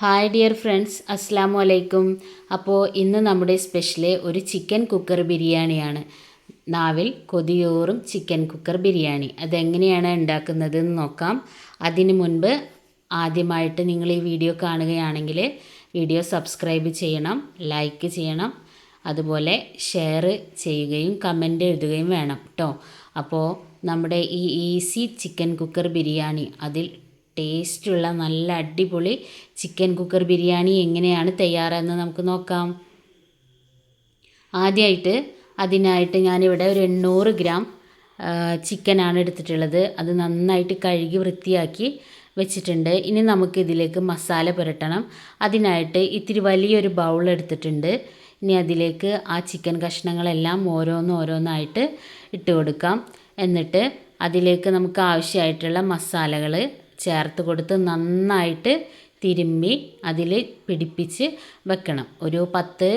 Hi dear friends അസ്സാം വലൈക്കും അപ്പോൾ ഇന്ന് നമ്മുടെ സ്പെഷ്യൽ ഒരു ചിക്കൻ കുക്കർ ബിരിയാണിയാണ്. നാവിൽ കൊതിയോറും ചിക്കൻ കുക്കർ ബിരിയാണി. അതെങ്ങനെയാണ് ഉണ്ടാക്കുന്നത് എന്ന് നോക്കാം. അതിന് മുൻപ് ആദ്യമായിട്ട് നിങ്ങൾ ഈ വീഡിയോ കാണുകയാണെങ്കിൽ വീഡിയോ സബ്സ്ക്രൈബ് ചെയ്യണം ലൈക്ക് ചെയ്യണം അതുപോലെ ഷെയർ ചെയ്യുകയും കമന്റ് എഴുതുകയും വേണം കേട്ടോ അപ്പോൾ നമ്മുടെ ഈ ഈസി ചിക്കൻ കുക്കർ ബിരിയാണി അതിൽ ടേസ്റ്റുള്ള നല്ല അടിപൊളി ചിക്കൻ കുക്കർ ബിരിയാണി എങ്ങനെയാണ് തയ്യാറെന്ന് നമുക്ക് നോക്കാം. ആദ്യമായിട്ട് അതിനായിട്ട് ഞാനിവിടെ ഒരു എണ്ണൂറ് ഗ്രാം ചിക്കനാണ് എടുത്തിട്ടുള്ളത്. അത് നന്നായിട്ട് കഴുകി വൃത്തിയാക്കി വെച്ചിട്ടുണ്ട്. ഇനി നമുക്ക് ഇതിലേക്ക് മസാല പുരട്ടണം. അതിനായിട്ട് ഇത്തിരി വലിയൊരു ബൗൾ എടുത്തിട്ടുണ്ട്. ഇനി അതിലേക്ക് ആ ചിക്കൻ കഷ്ണങ്ങളെല്ലാം ഓരോന്ന് ഓരോന്നായിട്ട് ഇട്ട് കൊടുക്കാം. എന്നിട്ട് അതിലേക്ക് നമുക്ക് ആവശ്യമായിട്ടുള്ള മസാലകൾ ചേർത്ത് കൊടുത്ത് നന്നായിട്ട് തിരുമ്മി അതിൽ പിടിപ്പിച്ച് വെക്കണം. ഒരു പത്ത്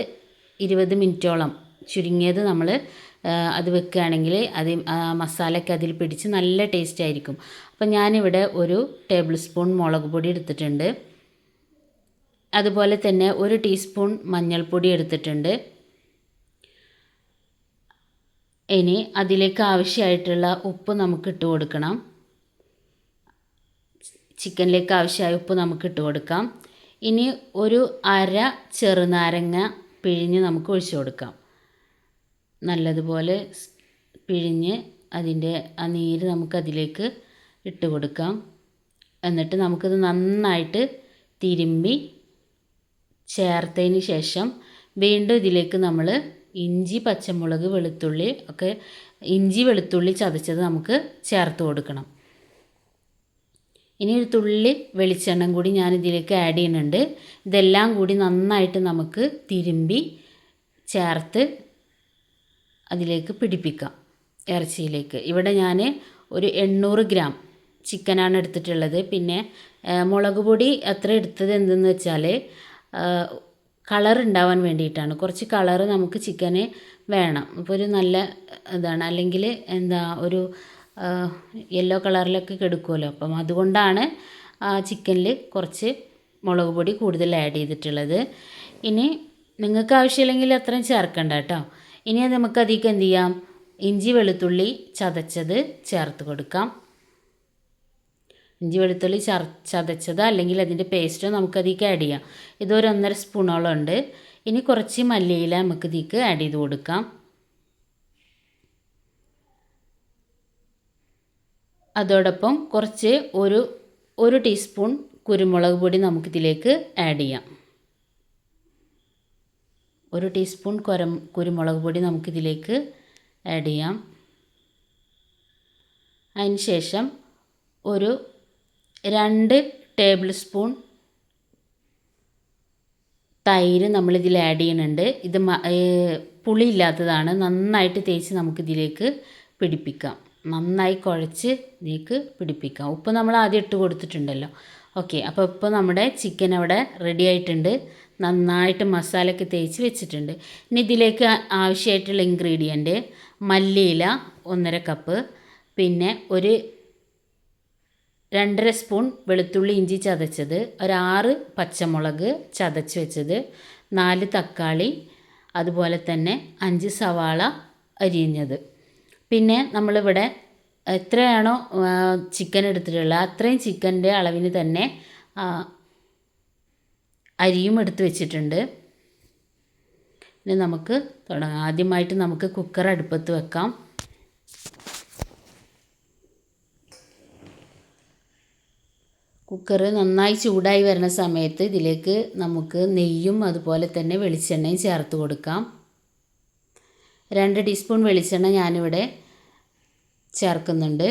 ഇരുപത് മിനിറ്റോളം ചുരുങ്ങിയത് നമ്മൾ അത് വെക്കുകയാണെങ്കിൽ അത് മസാലയൊക്കെ അതിൽ പിടിച്ച് നല്ല ടേസ്റ്റ് ആയിരിക്കും. അപ്പം ഞാനിവിടെ ഒരു ടേബിൾ സ്പൂൺ മുളക് പൊടി എടുത്തിട്ടുണ്ട്. അതുപോലെ തന്നെ ഒരു ടീസ്പൂൺ മഞ്ഞൾപ്പൊടി എടുത്തിട്ടുണ്ട്. ഇനി അതിലേക്ക് ആവശ്യമായിട്ടുള്ള ഉപ്പ് നമുക്ക് ഇട്ട് കൊടുക്കണം. ചിക്കനിലേക്ക് ആവശ്യമായ ഉപ്പ് നമുക്ക് ഇട്ട് കൊടുക്കാം. ഇനി ഒരു അര ചെറുനാരങ്ങ പിഴിഞ്ഞ് നമുക്ക് ഒഴിച്ചു കൊടുക്കാം. നല്ലതുപോലെ പിഴിഞ്ഞ് അതിന്റെ ആ നീര് നമുക്ക് അതിലേക്ക് ഇട്ട് കൊടുക്കാം. എന്നിട്ട് നമുക്കിത് നന്നായിട്ട് തിരുമ്പി ചേർത്തതിന് ശേഷം വീണ്ടും ഇതിലേക്ക് നമ്മൾ ഇഞ്ചി പച്ചമുളക് വെളുത്തുള്ളി ഒക്കെ ഇഞ്ചി വെളുത്തുള്ളി ചതച്ചത് നമുക്ക് ചേർത്ത് കൊടുക്കണം. ഇനി ഒരു തുള്ളി വെളിച്ചെണ്ണം കൂടി ഞാൻ ഇതിലേക്ക് ആഡ് ചെയ്യുന്നുണ്ട്. ഇതെല്ലാം കൂടി നന്നായിട്ട് നമുക്ക് തിരുമ്പി ചേർത്ത് അതിലേക്ക് പിടിപ്പിക്കാം. ഇറച്ചിയിലേക്ക്. ഇവിടെ ഞാൻ ഒരു എണ്ണൂറ് ഗ്രാം ചിക്കനാണ് എടുത്തിട്ടുള്ളത്. പിന്നെ മുളക് പൊടി എത്ര എടുത്തത് എന്തെന്ന് വെച്ചാൽ കളർ ഉണ്ടാവാൻ വേണ്ടിയിട്ടാണ്. കുറച്ച് കളർ നമുക്ക് ചിക്കന് വേണം. അപ്പോൾ ഒരു നല്ല ഇതാണ്. അല്ലെങ്കിൽ എന്താ ഒരു യെല്ലോ കളറിലൊക്കെ കെടുക്കുമല്ലോ അപ്പം അതുകൊണ്ടാണ് ചിക്കനിൽ കുറച്ച് മുളക് പൊടി കൂടുതൽ ആഡ് ചെയ്തിട്ടുള്ളത്. ഇനി നിങ്ങൾക്ക് ആവശ്യമില്ലെങ്കിൽ അത്രയും ചേർക്കണ്ട കേട്ടോ. ഇനി നമുക്ക് അതിലേക്ക് എന്ത് ചെയ്യാം? ഇഞ്ചി വെളുത്തുള്ളി ചതച്ചത് ചേർത്ത് കൊടുക്കാം. ഇഞ്ചി വെളുത്തുള്ളി ചർ ചതച്ചത് അല്ലെങ്കിൽ അതിന്റെ പേസ്റ്റോ നമുക്ക് അതിലേക്ക് ആഡ് ചെയ്യാം ഇതൊരു ഒന്നര സ്പൂണോളം ഉണ്ട്. ഇനി കുറച്ച് മല്ലിയില നമുക്ക് ഇതിലേക്ക് ആഡ് ചെയ്ത് കൊടുക്കാം. അതോടൊപ്പം കുറച്ച് ഒരു ഒരു ടീസ്പൂൺ കുരുമുളക് പൊടി നമുക്കിതിലേക്ക് ആഡ് ചെയ്യാം. ഒരു ടീസ്പൂൺ കുരം കുരുമുളക് പൊടി നമുക്കിതിലേക്ക് ആഡ് ചെയ്യാം. അതിന് ശേഷം ഒരു രണ്ട് ടേബിൾ സ്പൂൺ തൈര് നമ്മളിതിൽ ആഡ് ചെയ്യുന്നുണ്ട്. ഇത് പുളി ഇല്ലാത്തതാണ് നന്നായിട്ട് തേച്ച് നമുക്കിതിലേക്ക് പിടിപ്പിക്കാം. നന്നായി കുഴച്ച് ഇതിലേക്ക് പിടിപ്പിക്കാം. ഉപ്പ് നമ്മൾ ആദ്യം ഇട്ട് കൊടുത്തിട്ടുണ്ടല്ലോ. ഓക്കെ അപ്പോൾ ഇപ്പോൾ നമ്മുടെ ചിക്കൻ അവിടെ റെഡി ആയിട്ടുണ്ട്. നന്നായിട്ട് മസാലയൊക്കെ തേച്ച് വെച്ചിട്ടുണ്ട്. ഇനി ഇതിലേക്ക് ആവശ്യമായിട്ടുള്ള ഇൻഗ്രീഡിയന്റ് മല്ലിയില ഒന്നര കപ്പ് പിന്നെ ഒരു രണ്ടര സ്പൂൺ വെളുത്തുള്ളി ഇഞ്ചി ചതച്ചത് ഒരാറ് പച്ചമുളക് ചതച്ച് വെച്ചത് നാല് തക്കാളി അതുപോലെ തന്നെ അഞ്ച് സവാള അരിഞ്ഞത്. പിന്നെ നമ്മളിവിടെ എത്രയാണോ ചിക്കൻ എടുത്തിട്ടുള്ളത് അത്രയും ചിക്കന്റെ അളവിന് തന്നെ അരിയും എടുത്ത് വെച്ചിട്ടുണ്ട്. ഇനി നമുക്ക് തുടങ്ങാം ആദ്യമായിട്ട് നമുക്ക് കുക്കർ അടുപ്പത്ത് വെക്കാം. കുക്കർ നന്നായി ചൂടായി വരുന്ന സമയത്ത് ഇതിലേക്ക് നമുക്ക് നെയ്യും അതുപോലെ തന്നെ വെളിച്ചെണ്ണയും ചേർത്ത് കൊടുക്കാം. രണ്ട് ടീസ്പൂൺ വെളിച്ചെണ്ണ ഞാനിവിടെ ചേർക്കുന്നുണ്ട്.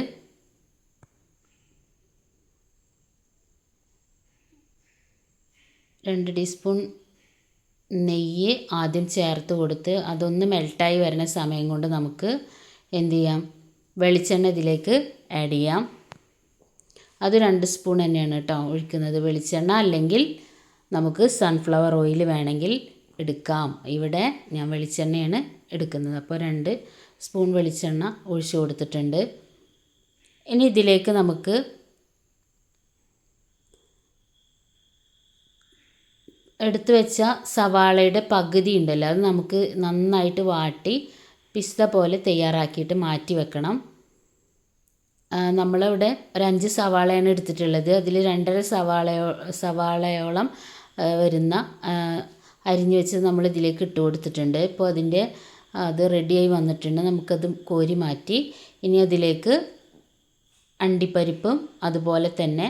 രണ്ട് ടീസ്പൂൺ നെയ്യ് ആദ്യം ചേർത്ത് കൊടുത്ത് അതൊന്ന് മെൽട്ടായി വരുന്ന സമയം കൊണ്ട് നമുക്ക് എന്ത് ചെയ്യാം? വെളിച്ചെണ്ണ ഇതിലേക്ക് ആഡ് ചെയ്യാം. അത് രണ്ട് സ്പൂൺ തന്നെയാണ് കേട്ടോ ഒഴിക്കുന്നത്. വെളിച്ചെണ്ണ അല്ലെങ്കിൽ നമുക്ക് സൺഫ്ലവർ ഓയിൽ വേണമെങ്കിൽ എടുക്കാം. ഇവിടെ ഞാൻ വെളിച്ചെണ്ണയാണ് എടുക്കുന്നത്. അപ്പോൾ രണ്ട് സ്പൂൺ വെളിച്ചെണ്ണ ഒഴിച്ചു കൊടുത്തിട്ടുണ്ട്. ഇനി ഇതിലേക്ക് നമുക്ക് എടുത്തു വെച്ച സവാളയുടെ പകുതി ഉണ്ടല്ലോ അത് നമുക്ക് നന്നായിട്ട് വാട്ടി പിസ്ത പോലെ തയ്യാറാക്കിയിട്ട് മാറ്റി വെക്കണം. നമ്മളിവിടെ ഒരഞ്ച് സവാളയാണ് എടുത്തിട്ടുള്ളത്. അതിൽ രണ്ടര സവാളയോ സവാളയോളം വരുന്ന അരിഞ്ഞു വെച്ചത് നമ്മൾ ഇതിലേക്ക് ഇട്ട് കൊടുത്തിട്ടുണ്ട്. ഇപ്പോൾ അതിന്റെ അത് റെഡിയായി വന്നിട്ടുണ്ട്. നമുക്കത് കോരി മാറ്റി. ഇനി അതിലേക്ക് അണ്ടിപ്പരിപ്പും അതുപോലെ തന്നെ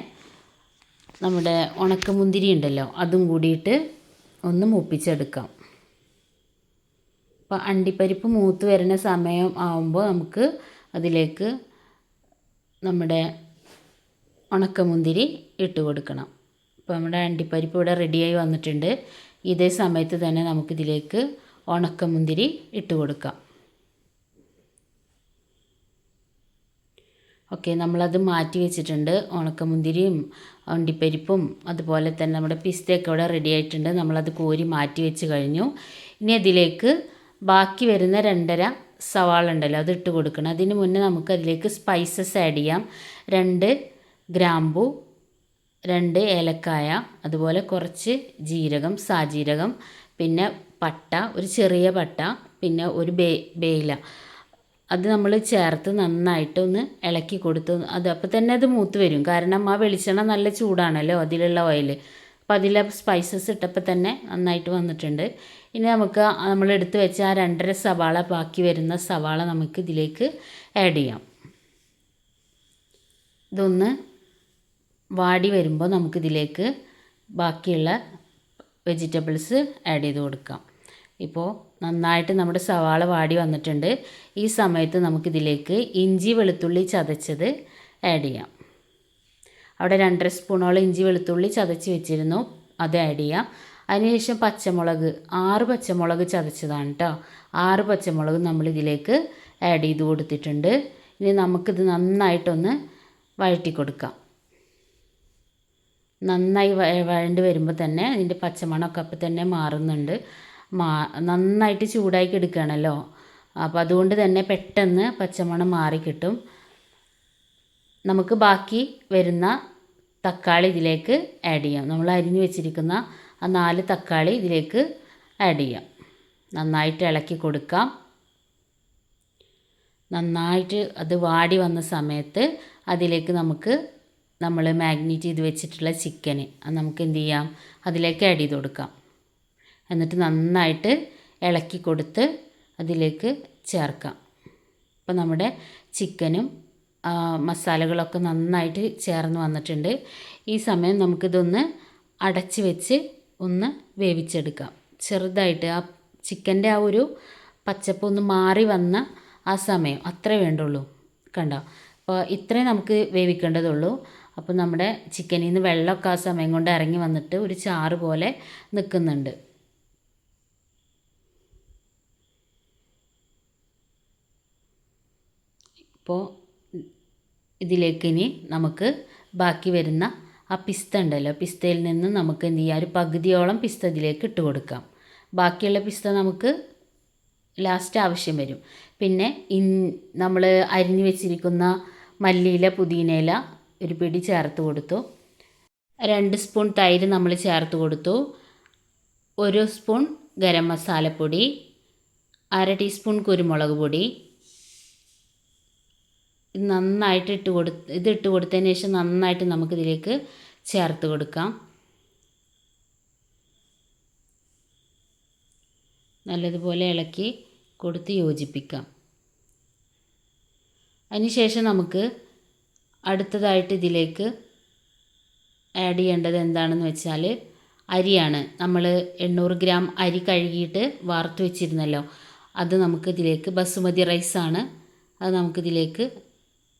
നമ്മുടെ ഉണക്കമുന്തിരി ഉണ്ടല്ലോ അതും കൂടിയിട്ട് ഒന്ന് മൂപ്പിച്ചെടുക്കാം. അപ്പോൾ അണ്ടിപ്പരിപ്പ് മൂത്ത് വരുന്ന സമയം ആവുമ്പോൾ നമുക്ക് അതിലേക്ക് നമ്മുടെ ഉണക്കമുന്തിരി ഇട്ട് കൊടുക്കണം. അപ്പോൾ നമ്മുടെ അണ്ടിപ്പരിപ്പ് ഇവിടെ റെഡിയായി വന്നിട്ടുണ്ട്. ഇതേ സമയത്ത് തന്നെ നമുക്കിതിലേക്ക് ഉണക്കമുന്തിരി ഇട്ട് കൊടുക്കാം. ഓക്കെ നമ്മളത് മാറ്റി വെച്ചിട്ടുണ്ട്. ഉണക്കമുന്തിരിയും അണ്ടിപ്പരിപ്പും അതുപോലെ തന്നെ നമ്മുടെ പിസ്തയൊക്കെ ഇവിടെ റെഡി ആയിട്ടുണ്ട്. നമ്മളത് കോരി മാറ്റി വെച്ച് കഴിഞ്ഞു. ഇനി അതിലേക്ക് ബാക്കി വരുന്ന രണ്ടര സവാള ഉണ്ടല്ലോ അത് ഇട്ട് കൊടുക്കണം. അതിന് മുന്നേ നമുക്ക് അതിലേക്ക് സ്പൈസസ് ആഡ് ചെയ്യാം. രണ്ട് ഗ്രാമ്പു രണ്ട് ഏലക്കായ അതുപോലെ കുറച്ച് ജീരകം സാജീരകം പിന്നെ പട്ട ഒരു ചെറിയ പട്ട പിന്നെ ഒരു ബേ ബേയില അത് നമ്മൾ ചേർത്ത് നന്നായിട്ടൊന്ന് ഇളക്കി കൊടുത്ത് അത് അപ്പോൾ തന്നെ അത് മൂത്ത് വരും. കാരണം ആ വെളിച്ചെണ്ണ നല്ല ചൂടാണല്ലോ അതിലുള്ള ഓയിൽ അപ്പോൾ അതിലെ സ്പൈസസ് ഇട്ടപ്പോൾ തന്നെ നന്നായിട്ട് വന്നിട്ടുണ്ട്. ഇനി നമുക്ക് നമ്മൾ എടുത്ത് വെച്ച ആ രണ്ടര സവാള ബാക്കി വരുന്ന സവാള നമുക്ക് ഇതിലേക്ക് ആഡ് ചെയ്യാം. ഇതൊന്ന് വാടി വരുമ്പോൾ നമുക്കിതിലേക്ക് ബാക്കിയുള്ള വെജിറ്റബിൾസ് ആഡ് ചെയ്ത് കൊടുക്കാം. ഇപ്പോൾ നന്നായിട്ട് നമ്മുടെ സവാള വാടി വന്നിട്ടുണ്ട്. ഈ സമയത്ത് നമുക്കിതിലേക്ക് ഇഞ്ചി വെളുത്തുള്ളി ചതച്ചത് ആഡ് ചെയ്യാം. അവിടെ രണ്ടര സ്പൂണോളം ഇഞ്ചി വെളുത്തുള്ളി ചതച്ച് വെച്ചിരുന്നു. അത് ആഡ് ചെയ്യാം. അതിനുശേഷം പച്ചമുളക് ആറ് പച്ചമുളക് ചതച്ചതാണ് കേട്ടോ ആറ് പച്ചമുളക് നമ്മളിതിലേക്ക് ആഡ് ചെയ്ത് കൊടുത്തിട്ടുണ്ട്. ഇനി നമുക്കിത് നന്നായിട്ടൊന്ന് വഴറ്റി കൊടുക്കാം നന്നായി വഴണ്ട് വരുമ്പോൾ തന്നെ അതിന്റെ പച്ചമണമൊക്കെ അപ്പം തന്നെ മാറുന്നുണ്ട്. മാ നന്നായിട്ട് ചൂടാക്കി എടുക്കുകയാണല്ലോ. അപ്പോൾ അതുകൊണ്ട് തന്നെ പെട്ടെന്ന് പച്ചമണം മാറിക്കിട്ടും നമുക്ക് ബാക്കി വരുന്ന തക്കാളി ഇതിലേക്ക് ആഡ് ചെയ്യാം. നമ്മൾ അരിഞ്ഞു വെച്ചിരിക്കുന്ന ആ നാല് തക്കാളി ഇതിലേക്ക് ആഡ് ചെയ്യാം. നന്നായിട്ട് ഇളക്കി കൊടുക്കാം. നന്നായിട്ട് അത് വാടി വന്ന സമയത്ത് അതിലേക്ക് നമുക്ക് നമ്മൾ മാഗ്നേറ്റ് ചെയ്ത് വെച്ചിട്ടുള്ള ചിക്കന് അത് നമുക്ക് എന്ത് ചെയ്യാം? അതിലേക്ക് ആഡ് ചെയ്ത് കൊടുക്കാം. എന്നിട്ട് നന്നായിട്ട് ഇളക്കി കൊടുത്ത് അതിലേക്ക് ചേർക്കാം. അപ്പോൾ നമ്മുടെ ചിക്കനും മസാലകളൊക്കെ നന്നായിട്ട് ചേർന്ന് വന്നിട്ടുണ്ട്. ഈ സമയം നമുക്കിതൊന്ന് അടച്ച് വെച്ച് ഒന്ന് വേവിച്ചെടുക്കാം. ചെറുതായിട്ട് ആ ചിക്കന്റെ ആ ഒരു പച്ചപ്പ് ഒന്ന് മാറി വന്ന ആ സമയം അത്രേ വേണ്ടുള്ളൂ. കണ്ടോ? അപ്പോൾ ഇത്രയും നമുക്ക് വേവിക്കേണ്ടതുള്ളൂ. അപ്പോൾ നമ്മുടെ ചിക്കനിൽ നിന്ന് വെള്ളമൊക്കെ ആ സമയം കൊണ്ട് ഇറങ്ങി വന്നിട്ട് ഒരു ചാറ് പോലെ നിൽക്കുന്നുണ്ട്. അപ്പോൾ ഇതിലേക്ക് ഇനി നമുക്ക് ബാക്കി വരുന്ന ആ പിസ്ത ഉണ്ടല്ലോ. പിസ്തയിൽ നിന്ന് നമുക്ക് എന്ത് ചെയ്യാം? ഒരു പകുതിയോളം പിസ്ത ഇതിലേക്ക് ഇട്ട് കൊടുക്കാം. ബാക്കിയുള്ള പിസ്ത നമുക്ക് ലാസ്റ്റ് ആവശ്യം വരും. പിന്നെ ഇൻ നമ്മൾ അരിഞ്ഞു വെച്ചിരിക്കുന്ന മല്ലിയില പുതിനയില ഒരു പിടി ചേർത്ത് കൊടുത്തു. രണ്ട് സ്പൂൺ തൈര് നമ്മൾ ചേർത്ത് കൊടുത്തു. ഒരു സ്പൂൺ ഗരം മസാലപ്പൊടി അര ടീസ്പൂൺ കുരുമുളക് പൊടി നന്നായിട്ട് ഇട്ട് കൊടു ഇത് ഇട്ട് കൊടുത്തതിന് ശേഷം നന്നായിട്ട് നമുക്കിതിലേക്ക് ചേർത്ത് കൊടുക്കാം. നല്ലതുപോലെ ഇളക്കി കൊടുത്ത് യോജിപ്പിക്കാം. അതിനുശേഷം നമുക്ക് അടുത്തതായിട്ട് ഇതിലേക്ക് ആഡ് ചെയ്യേണ്ടത് എന്താണെന്ന് വെച്ചാൽ അരിയാണ്. നമ്മൾ എണ്ണൂറ് ഗ്രാം അരി കഴുകിയിട്ട് വാർത്ത് വെച്ചിരുന്നല്ലോ. അത് നമുക്ക് ഇതിലേക്ക് ബസുമതി റൈസാണ് അത് നമുക്കിതിലേക്ക്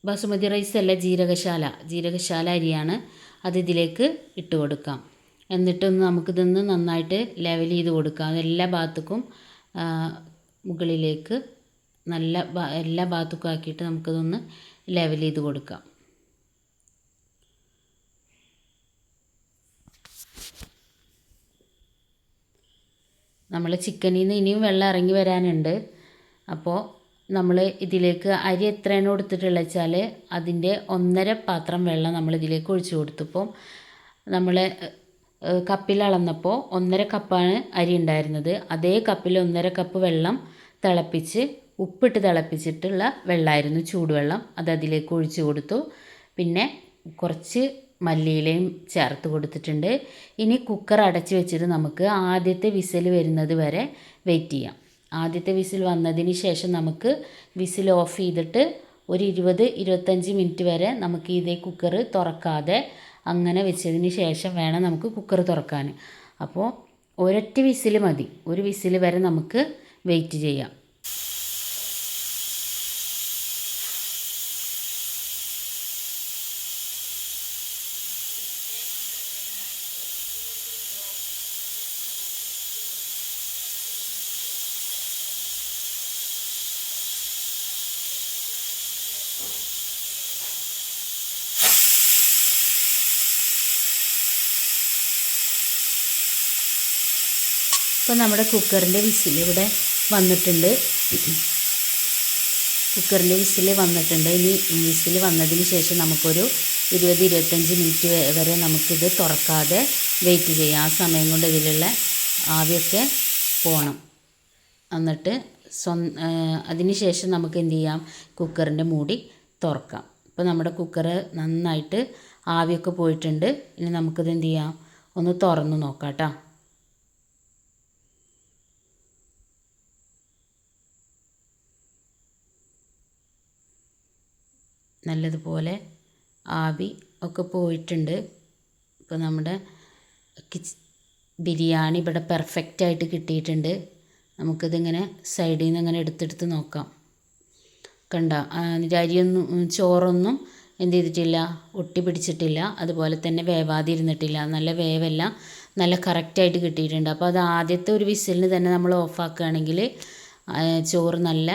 ബസുമതി റൈസ് അല്ല ജീരകശാല. ജീരകശാല അരിയാണ് അത് ഇതിലേക്ക് ഇട്ട് കൊടുക്കാം. എന്നിട്ടൊന്ന് നമുക്കിതൊന്ന് നന്നായിട്ട് ലെവൽ ചെയ്ത് കൊടുക്കാം. എല്ലാ ഭാഗത്തേക്കും മുകളിലേക്ക് നല്ല എല്ലാ ഭാഗത്തേക്കും ആക്കിയിട്ട് നമുക്കിതൊന്ന് ലെവൽ ചെയ്ത് കൊടുക്കാം. നമ്മൾ ചിക്കനിൽ നിന്ന് ഇനിയും വെള്ളം ഇറങ്ങി വരാനുണ്ട്. അപ്പോൾ നമ്മൾ ഇതിലേക്ക് അരി എത്രയാണ് കൊടുത്തിട്ടുള്ളത് വെച്ചാൽ അതിന്റെ ഒന്നര പാത്രം വെള്ളം നമ്മൾ ഇതിലേക്ക് ഒഴിച്ച് കൊടുത്തപ്പോൾ നമ്മൾ കപ്പിൽ അളന്നപ്പോൾ ഒന്നര കപ്പാണ് അരി ഉണ്ടായിരുന്നത്. അതേ കപ്പിൽ ഒന്നര കപ്പ് വെള്ളം തിളപ്പിച്ച് ഉപ്പിട്ട് തിളപ്പിച്ചിട്ടുള്ള വെള്ളമായിരുന്നു ചൂടുവെള്ളം. അത് അതിലേക്ക് ഒഴിച്ചു കൊടുത്തു. പിന്നെ കുറച്ച് മല്ലിയിലയും ചേർത്ത് കൊടുത്തിട്ടുണ്ട്. ഇനി കുക്കർ അടച്ച് വെച്ചിട്ട് നമുക്ക് ആദ്യത്തെ വിസിൽ വരുന്നത് വരെ വെയിറ്റ് ചെയ്യാം. ആദ്യത്തെ വിസിൽ വന്നതിന് ശേഷം നമുക്ക് വിസിൽ ഓഫ് ചെയ്തിട്ട് ഒരു ഇരുപത് ഇരുപത്തഞ്ച് മിനിറ്റ് വരെ നമുക്ക് ഇതേ കുക്കർ തുറക്കാതെ അങ്ങനെ വെച്ചതിന് ശേഷം വേണം നമുക്ക് കുക്കർ തുറക്കാൻ. അപ്പോൾ ഒരൊറ്റ വിസിൽ മതി. ഒരു വിസിൽ വരെ നമുക്ക് വെയിറ്റ് ചെയ്യാം. ഇപ്പോൾ നമ്മുടെ കുക്കറിന്റെ വിസിൽ ഇവിടെ വന്നിട്ടുണ്ട്. കുക്കറിന്റെ വിസിൽ വന്നിട്ടുണ്ട്. ഇനി വിസിൽ വന്നതിന് ശേഷം നമുക്കൊരു ഇരുപത് ഇരുപത്തഞ്ച് മിനിറ്റ് വരെ നമുക്കിത് തുറക്കാതെ വെയിറ്റ് ചെയ്യാം. ആ സമയം കൊണ്ട് ഇതിലുള്ള ആവിയൊക്കെ പോകണം എന്നിട്ട് സ്വ അതിന് ശേഷം നമുക്ക് എന്ത് ചെയ്യാം? കുക്കറിന്റെ മൂടി തുറക്കാം. ഇപ്പോൾ നമ്മുടെ കുക്കർ നന്നായിട്ട് ആവിയൊക്കെ പോയിട്ടുണ്ട്. ഇനി നമുക്കിത് എന്ത് ചെയ്യാം? ഒന്ന് തുറന്ന് നോക്കാം കേട്ടോ. നല്ലതുപോലെ ആവി ഒക്കെ പോയിട്ടുണ്ട്. ഇപ്പോൾ നമ്മുടെ കിച്ച് ബിരിയാണി ഇവിടെ പെർഫെക്റ്റ് ആയിട്ട് കിട്ടിയിട്ടുണ്ട്. നമുക്കിതിങ്ങനെ സൈഡിൽ നിന്ന് ഇങ്ങനെ എടുത്തെടുത്ത് നോക്കാം. കണ്ട? അതിന്റെ അരിയൊന്നും ചോറൊന്നും എന്ത് ചെയ്തിട്ടില്ല? ഒട്ടി പിടിച്ചിട്ടില്ല. അതുപോലെ തന്നെ വേവാതിരുന്നിട്ടില്ല. നല്ല വേവെല്ലാം. നല്ല കറക്റ്റായിട്ട് കിട്ടിയിട്ടുണ്ട്. അപ്പോൾ അത് ആദ്യത്തെ ഒരു വിസിലിന് തന്നെ നമ്മൾ ഓഫാക്കുകയാണെങ്കിൽ ചോറ് നല്ല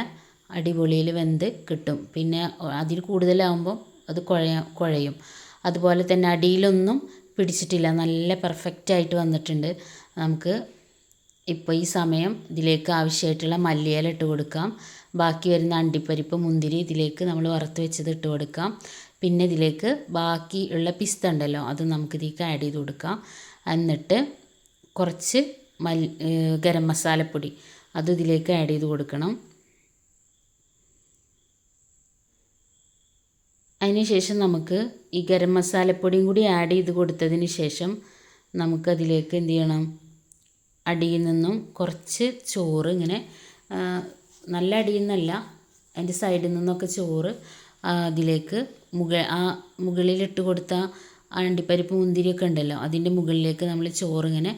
അടിപൊളിയിൽ വെന്ത് കിട്ടും. പിന്നെ അതിൽ കൂടുതലാകുമ്പം അത് കുഴയ കുഴയും. അതുപോലെ തന്നെ അടിയിലൊന്നും പിടിച്ചിട്ടില്ല. നല്ല പെർഫെക്റ്റായിട്ട് വന്നിട്ടുണ്ട്. നമുക്ക് ഇപ്പോൾ ഈ സമയം ഇതിലേക്ക് ആവശ്യമായിട്ടുള്ള മല്ലിയില ഇട്ട് കൊടുക്കാം. ബാക്കി വരുന്ന അണ്ടിപ്പരിപ്പ് മുന്തിരി ഇതിലേക്ക് നമ്മൾ വറുത്ത് വെച്ചത് ഇട്ട് കൊടുക്കാം. പിന്നെ ഇതിലേക്ക് ബാക്കി ഉള്ള പിസ്ത ഉണ്ടല്ലോ അത് നമുക്ക് ഇതിലേക്ക് ആഡ് ചെയ്ത് കൊടുക്കാം. എന്നിട്ട് കുറച്ച് മൽ ഗരം മസാലപ്പൊടി അത് ഇതിലേക്ക് ആഡ് ചെയ്ത് കൊടുക്കണം. അതിനുശേഷം നമുക്ക് ഈ ഗരം മസാലപ്പൊടിയും കൂടി ആഡ് ചെയ്ത് കൊടുത്തതിന് ശേഷം നമുക്കതിലേക്ക് എന്ത് ചെയ്യണം? അടിയിൽ നിന്നും കുറച്ച് ചോറ് ഇങ്ങനെ നല്ല അടിയിൽ നിന്നല്ല അതിന്റെ സൈഡിൽ നിന്നൊക്കെ ചോറ് അതിലേക്ക് മുക ആ മുകളിലിട്ട് കൊടുത്ത അണ്ടിപ്പരിപ്പ് മുന്തിരിയൊക്കെ ഉണ്ടല്ലോ അതിന്റെ മുകളിലേക്ക് നമ്മൾ ചോറിങ്ങനെ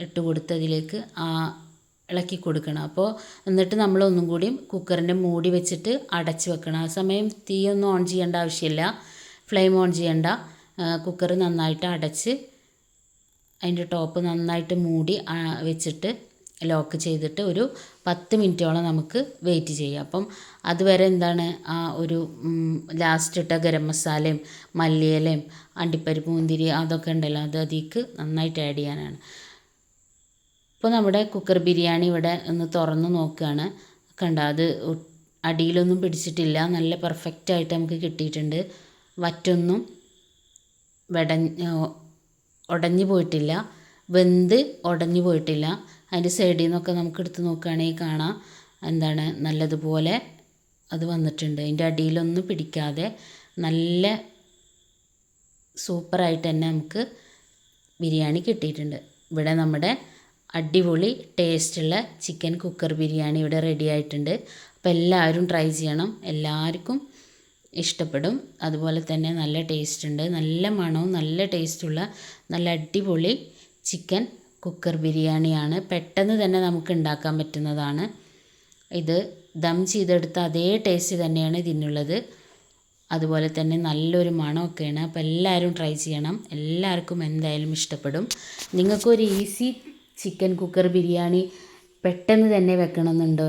ഇട്ട് കൊടുത്ത് അതിലേക്ക് ആ ഇളക്കി കൊടുക്കണം. അപ്പോൾ എന്നിട്ട് നമ്മൾ ഒന്നും കൂടിയും കുക്കറിന്റെ മൂടി വെച്ചിട്ട് അടച്ച് വെക്കണം. ആ സമയം തീയൊന്നും ഓൺ ചെയ്യേണ്ട ആവശ്യമില്ല. ഫ്ലെയിം ഓൺ ചെയ്യേണ്ട. കുക്കർ നന്നായിട്ട് അടച്ച് അതിന്റെ ടോപ്പ് നന്നായിട്ട് മൂടി വെച്ചിട്ട് ലോക്ക് ചെയ്തിട്ട് ഒരു പത്ത് മിനിറ്റോളം നമുക്ക് വെയിറ്റ് ചെയ്യാം. അപ്പം അതുവരെ എന്താണ്? ആ ഒരു ലാസ്റ്റ് ഇട്ട ഗരം മസാലയും മല്ലിയിലയും അണ്ടിപ്പരിപ്പ് മുന്തിരി അതൊക്കെ ഉണ്ടല്ലോ. അത് അതിലേക്ക് നന്നായിട്ട് ആഡ് ചെയ്യാനാണ്. ഇപ്പോൾ നമ്മുടെ കുക്കർ ബിരിയാണി ഇവിടെ ഒന്ന് തുറന്ന് നോക്കുകയാണ് കണ്ട അത് അടിയിലൊന്നും പിടിച്ചിട്ടില്ല. നല്ല പെർഫെക്റ്റ് ആയിട്ട് നമുക്ക് കിട്ടിയിട്ടുണ്ട്. വറ്റൊന്നും വെടഞ്ഞ് ഉടഞ്ഞു പോയിട്ടില്ല. വെന്ത് ഉടഞ്ഞു പോയിട്ടില്ല. അതിന്റെ സൈഡിൽ നിന്നൊക്കെ നമുക്ക് എടുത്ത് നോക്കുകയാണെങ്കിൽ കാണാം. എന്താണ് നല്ലതുപോലെ അത് വന്നിട്ടുണ്ട്. അതിന്റെ അടിയിലൊന്നും പിടിക്കാതെ നല്ല സൂപ്പറായിട്ട് തന്നെ നമുക്ക് ബിരിയാണി കിട്ടിയിട്ടുണ്ട്. ഇവിടെ നമ്മുടെ അടിപൊളി ടേസ്റ്റുള്ള ചിക്കൻ കുക്കർ ബിരിയാണി ഇവിടെ റെഡി ആയിട്ടുണ്ട്. അപ്പോൾ എല്ലാവരും ട്രൈ ചെയ്യണം. എല്ലാവർക്കും ഇഷ്ടപ്പെടും. അതുപോലെ തന്നെ നല്ല ടേസ്റ്റ് ഉണ്ട്. നല്ല മണവും നല്ല ടേസ്റ്റുള്ള നല്ല അടിപൊളി ചിക്കൻ കുക്കർ ബിരിയാണിയാണ്. പെട്ടെന്ന് തന്നെ നമുക്ക് ഉണ്ടാക്കാൻ പറ്റുന്നതാണ്. ഇത് ദം ചെയ്തെടുത്ത അതേ ടേസ്റ്റ് തന്നെയാണ് ഇതിനുള്ളത്. അതുപോലെ തന്നെ നല്ലൊരു മണമൊക്കെയാണ്. അപ്പോൾ എല്ലാവരും ട്രൈ ചെയ്യണം. എല്ലാവർക്കും എന്തായാലും ഇഷ്ടപ്പെടും. നിങ്ങൾക്കൊരു ഈസി ചിക്കൻ കുക്കർ ബിരിയാണി പെട്ടെന്ന് തന്നെ വെക്കണമെന്നുണ്ടോ?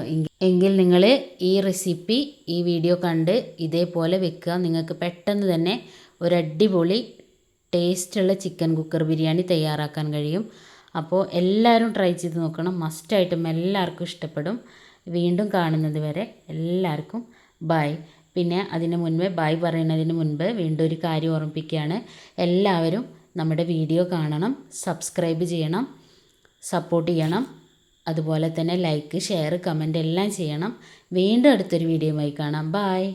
എങ്കിൽ നിങ്ങൾ ഈ റെസിപ്പി ഈ വീഡിയോ കണ്ട് ഇതേപോലെ വെക്കുക. നിങ്ങൾക്ക് പെട്ടെന്ന് തന്നെ ഒരു അടിപൊളി ടേസ്റ്റുള്ള ചിക്കൻ കുക്കർ ബിരിയാണി തയ്യാറാക്കാൻ കഴിയും. അപ്പോൾ എല്ലാവരും ട്രൈ ചെയ്ത് നോക്കണം. മസ്റ്റായിട്ടും എല്ലാവർക്കും ഇഷ്ടപ്പെടും. വീണ്ടും കാണുന്നത് വരെ എല്ലാവർക്കും ബൈ. പിന്നെ അതിന് മുൻപേ ബൈ പറയുന്നതിന് മുൻപ് വീണ്ടും ഒരു കാര്യം ഓർമ്മിപ്പിക്കുകയാണ്. എല്ലാവരും നമ്മുടെ വീഡിയോ കാണണം സബ്സ്ക്രൈബ് ചെയ്യണം. സപ്പോർട്ട് ചെയ്യണം. അതുപോലെ തന്നെ ലൈക്ക് ഷെയർ കമന്റ് എല്ലാം ചെയ്യണം. വീണ്ടും അടുത്തൊരു വീഡിയോയുമായി കാണാം. ബായ്